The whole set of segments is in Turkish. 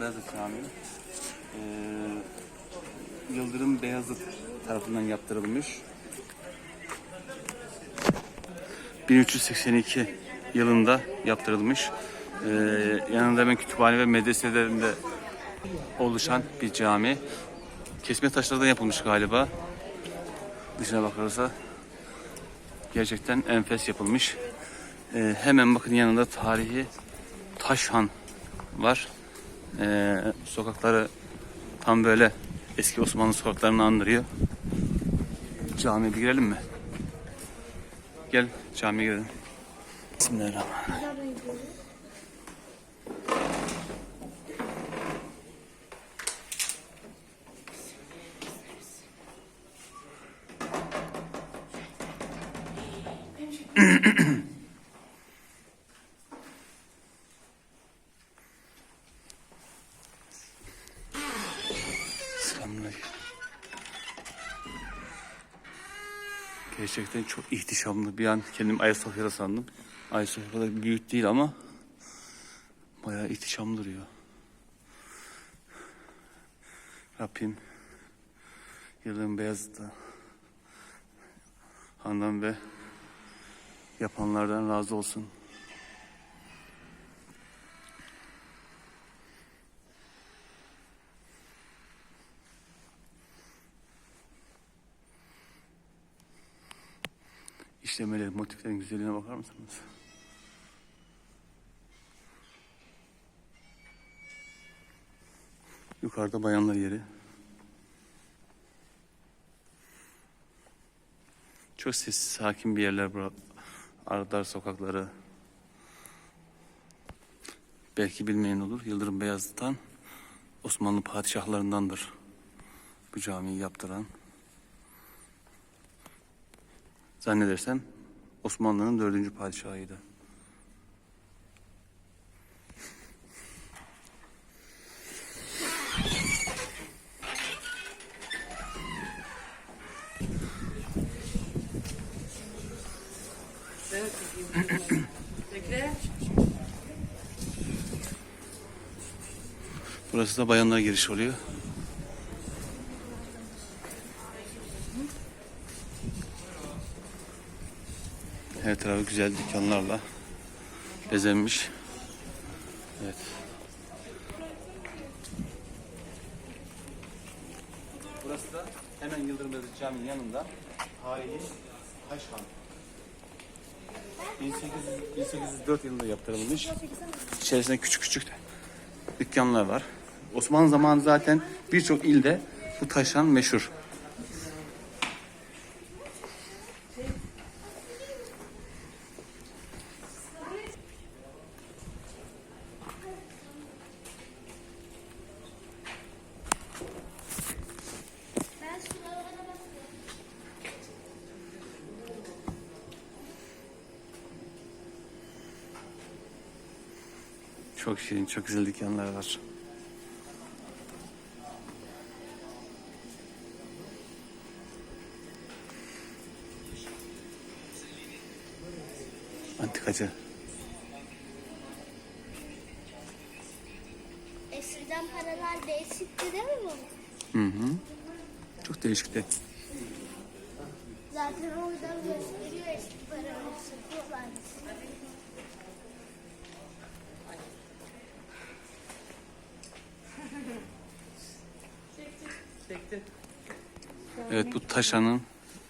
Beyazıt Camii e, Yıldırım Beyazıt tarafından yaptırılmış. 1382 yılında yaptırılmış. E, yanında hemen kütüphane ve medreselerinde oluşan bir cami. Kesme taşlardan yapılmış galiba. Dışına bakılırsa gerçekten enfes yapılmış. E, hemen bakın yanında tarihi Taşhan var. Ee, sokakları tam böyle eski Osmanlı sokaklarını andırıyor. Camiye bir girelim mi? Gel camiye girelim. Bismillahirrahmanirrahim. Selamünaleyküm. Gerçekten çok ihtişamlı. Bir an kendim Ayasofya'da sandım. Ayasofya kadar büyük değil ama bayağı ihtişamlı duruyor. Rabbim Yıldırım Beyazıt'ta Handan ve yapanlardan razı olsun. İşlemeleri, motiflerin güzelliğine bakar mısınız? Yukarıda bayanlar yeri. Çok sessiz, sakin bir yerler bura. Ardar sokakları. Belki bilmeyen olur. Yıldırım Beyazıt'tan Osmanlı padişahlarındandır. Bu camiyi yaptıran. Zannedersem Osmanlı'nın dördüncü padişahıydı. Burası da bayanlar giriş oluyor. Her tarafı güzel dükkanlarla bezenmiş. Evet. Burası da hemen Yıldırım Beyazıt Camii'nin yanında tarihi Taşhan. 1800, 1804 yılında yaptırılmış. İçerisinde küçük küçük dükkanlar var. Osmanlı zamanı zaten birçok ilde bu taşan meşhur. Çok şirin, çok güzel dükkanlar var. Antikacı. Eskiden paralar değişikti değil mi bu? Hı hı. Çok değişikti. Zaten oradan gösteriyor eski paraları Evet bu taşanın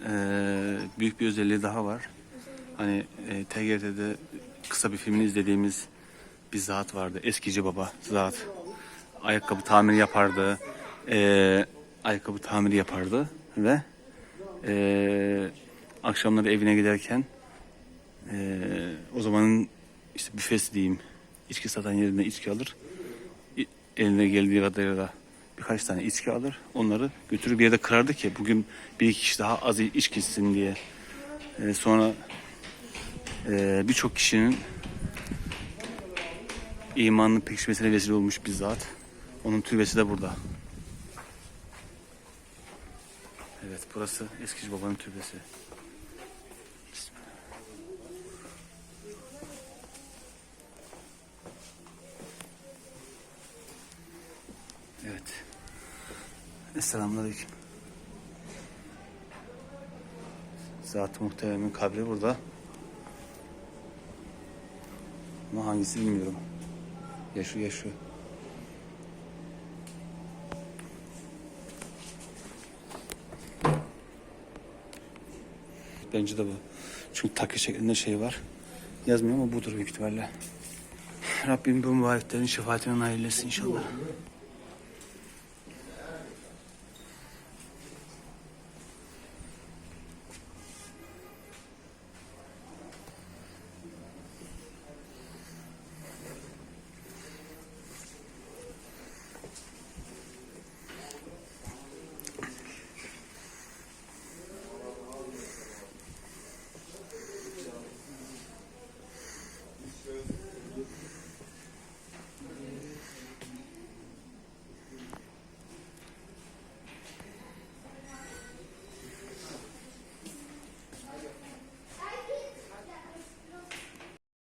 eee, büyük bir özelliği daha var. Hani e, TGRT'de kısa bir filmini izlediğimiz bir zat vardı. Eskici baba zat. Ayakkabı tamiri yapardı. Eee, ayakkabı tamiri yapardı ve eee, akşamları evine giderken eee, o zamanın işte büfesi diyeyim içki satan yerine içki alır. Eline geldiği kadarıyla birkaç tane içki alır. Onları götürür bir yerde kırardı ki bugün bir iki kişi daha az içki içsin diye. Eee, sonra ee, birçok kişinin imanının pekişmesine vesile olmuş bir zat. Onun türbesi de burada. Evet burası Eskici Baba'nın türbesi. Evet. Selamünaleyküm. Zat-ı Muhtememin kabri burada. Ama hangisi bilmiyorum. Ya şu ya şu. Bence de bu. Çünkü takı şeklinde şey var. Yazmıyor ama budur büyük ihtimalle. Rabbim bu mübareklerin şefaatine nail etsin inşallah.